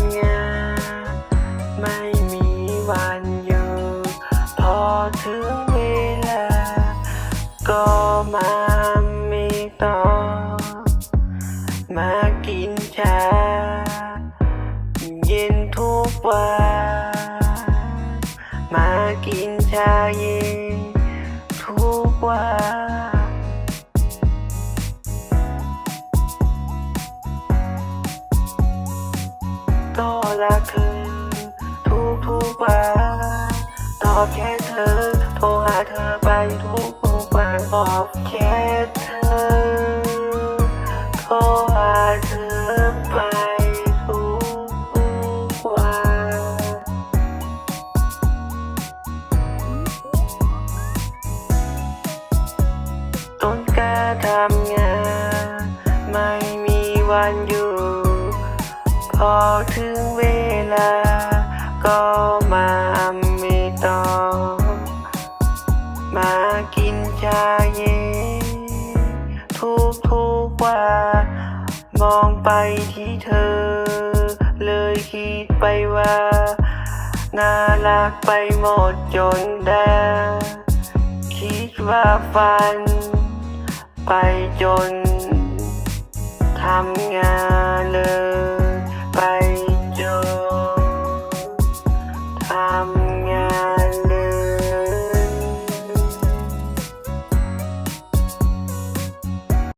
ำงาน ไม่มีวันหยุดพอถึงเวลา ก็มาไม่ต่อ มากินชา เย็นทุกวันมากินชาเย็นทุกวัน รักเธอทุกทุกวันตอบแค่เธอ โทรหาเธอไปทุกทุกวันตอบแค่เธอ โทรหาเธอไปทุกทุกวันต้นกล้าทำงานไม่มีวันหยุดพอถึงเว ลาก็มาไม่ต่อมากินชาเย็นทุกทุกวันมองไปที่เธอ เลยคิดไปว่า น่ารักไปหมดจนได้คิดว่าฝัน ไปจนทำงาน Um,